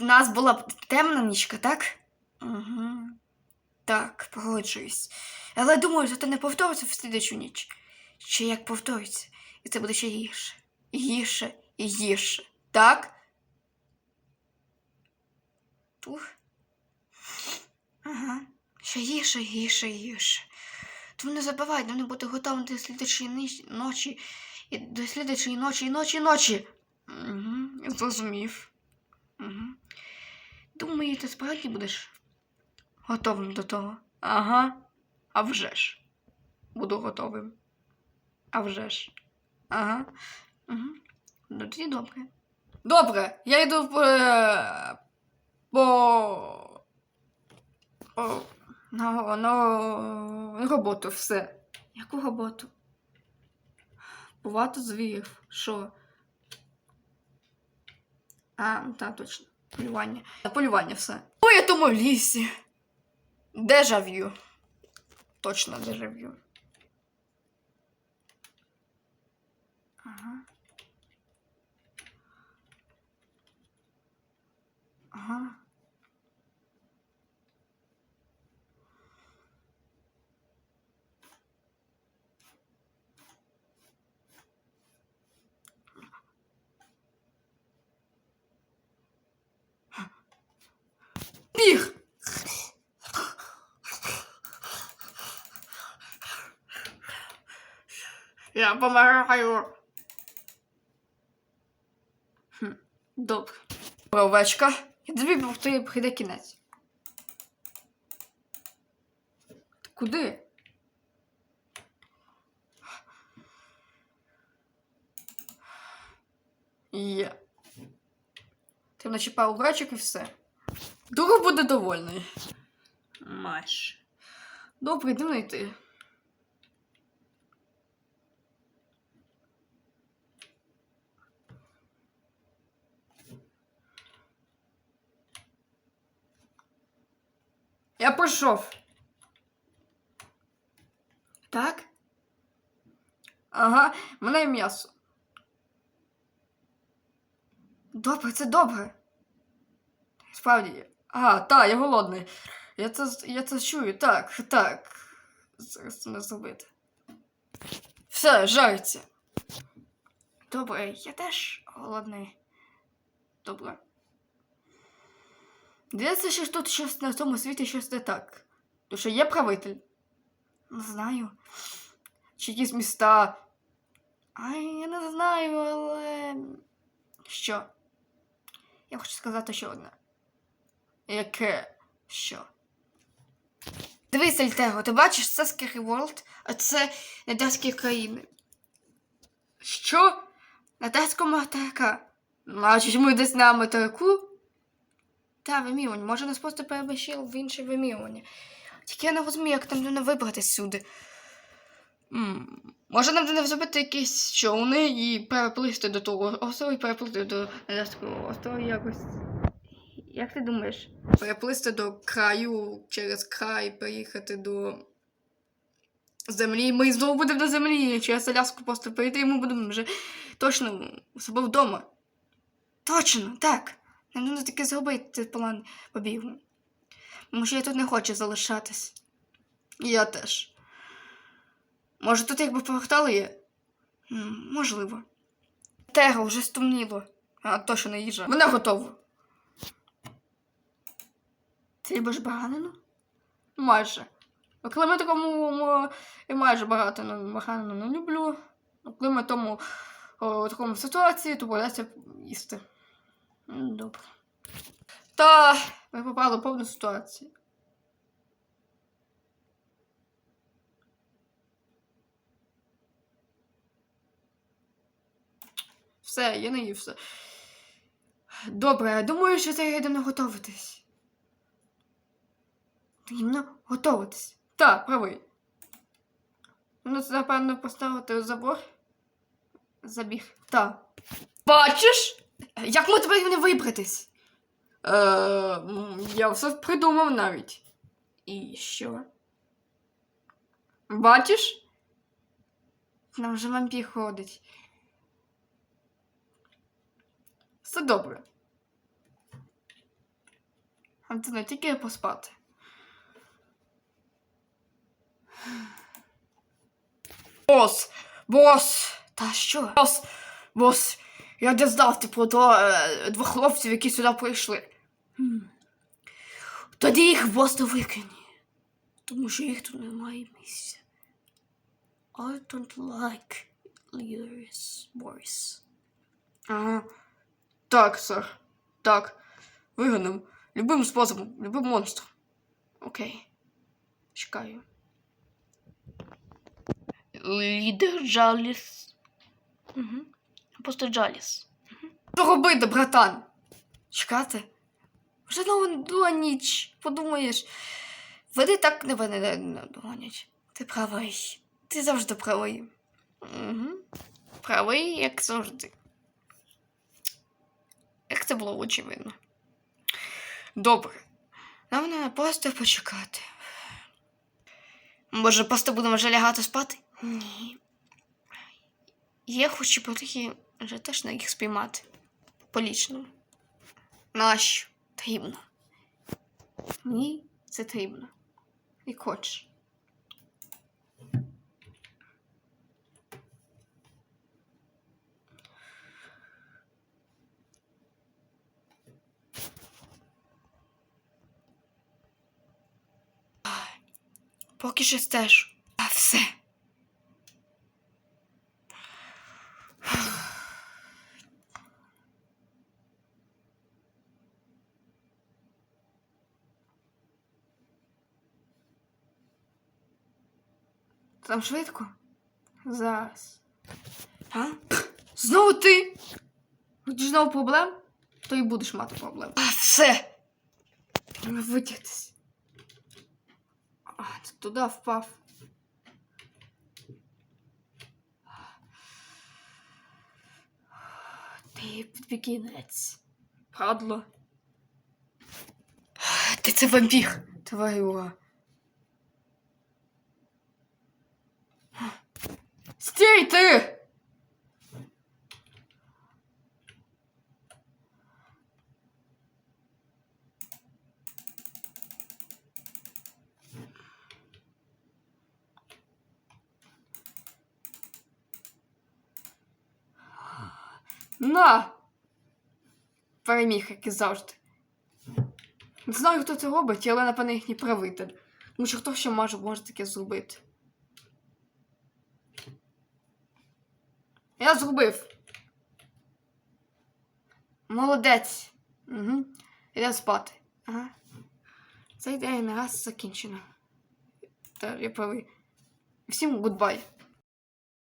У нас була темна нічка, так? Угу. Так, погоджуюсь. Але думаю, це не повториться в слідчу ніч. Ще як повториться, і це буде ще гірше. І гірше, і гірше. Так? Ух. Ага. Ще гірше, гірше, гірше. Тому не забувай, не бути готовим до слідчої ночі. І до слідчої ночі, і ночі, і ночі. Угу, зрозумів. Думаю, ти справді будеш готовим до того. Ага. А вже ж. Буду готовим. А вже ж. Ага. Угу. Ну, тоді добре. Добре, я йду по. е, по. по на, на, роботу все. Яку роботу? Бувато звірів. Що? А, так, точно. Полювання. Та полювання все. Ой, я тому в лісі. Дежав'ю. Точно дежав'ю. Біг! Я помираю. Хм, Добре. Овечка. І тобі прийде кінець. Ти Куди? Є. Ти начіпав овечок і все. Друг буде довольний. Маш. Добре, йди йти. Я пройшов. Так? Ага, мене є м'ясо. Добре, це добре. Справді. Ага, так, я голодний. Я це, я це чую, так, так. Зараз це не зробити. Все, жариться. Добре, я теж голодний. Добре. Здається, що тут щось на цьому світі щось не так. Тому що є правитель. Не знаю. Чи якісь міста. Ай, я не знаю, але. Що? Я хочу сказати ще одне. Яке що? Дивись, Альтего, ти бачиш, це Scary World, а це Недерські країни. Що? Недерська материка. Значить, ми десь на материку? Та, вимірювання. Може, нас просто перебачили в інше вимірювання. Тільки я не розумію, як нам не вибратися сюди. М, Може нам не зробити якісь човни і переплисти до того острова і переплисти до Недерського острова якось. Як ти думаєш? Переплисти до краю через край, переїхати до землі. Ми знову будемо на землі, через Аляску просто перейти, і ми будемо вже точно у себе вдома. Точно, так. Нам треба таки зробити план побігу. Що я тут не хочу залишатись. Я теж. Може, тут якби портал є? Можливо. Тега вже стумніло. А точно не їжа. Вона готова. Ти любиш баранину? Майже. Коли ми такому і майже багато ну, баранину не люблю. Коли ми тому о, такому ситуації, то боляться їсти. Добре. Та ми попали в повну ситуацію. Все, я не ївся. Добре, думаю, що це йдемо готуватись. Потрібно готуватись. Так, правий. Ну, це, напевно, поставити забор. Забіг. Так. Бачиш? Як ми тепер не вибратись? Е, я все придумав навіть. І що? Бачиш? Нам вже вампір ходить. Все добре. А це не тільки поспати. Бос! Бос! Та що? Бос! Бос! Я дізнався про то е, двох хлопців, які сюди прийшли. Хм. Тоді їх просто викині. Тому що їх тут немає місця. I don't like leaders, boys. Ага. Так, сер. Так. Вигоним. Любим способом, любим монстром. Окей. Чекаю. Лідер Джаліс. Угу. Просто Джаліс. Угу. Що робити, братан? Чекати? Вже нова ніч. Подумаєш. Вони так не догонять. Ти правий. Ти завжди правий. Угу. Правий, як завжди. Як це було очевидно. Добре. Нам треба просто почекати. Може, просто будемо вже лягати спати? Ні. Я хочу потрохи вже теж на їх спіймати. По-лічному. Нащо? Таємно. Ні, це таємно. І хочеш. Поки що стежу. А все. Там швидко? Зараз. А? Знову ти? Хочеш знову проблем? То і будеш мати проблем. А все. Треба витягтись. А, ти туди впав. Ти підбігінець. Падло. Ти це вампір. Твою. Стій ти! На! Переміг, як і завжди. Не знаю, хто це робить, але напевно їхній правитель. Тому що хто ще може, може таке зробити. Я зробив. Молодець. Угу. Йдемо спати. Ага. Цей день раз закінчено. Та я правий. Всім гудбай.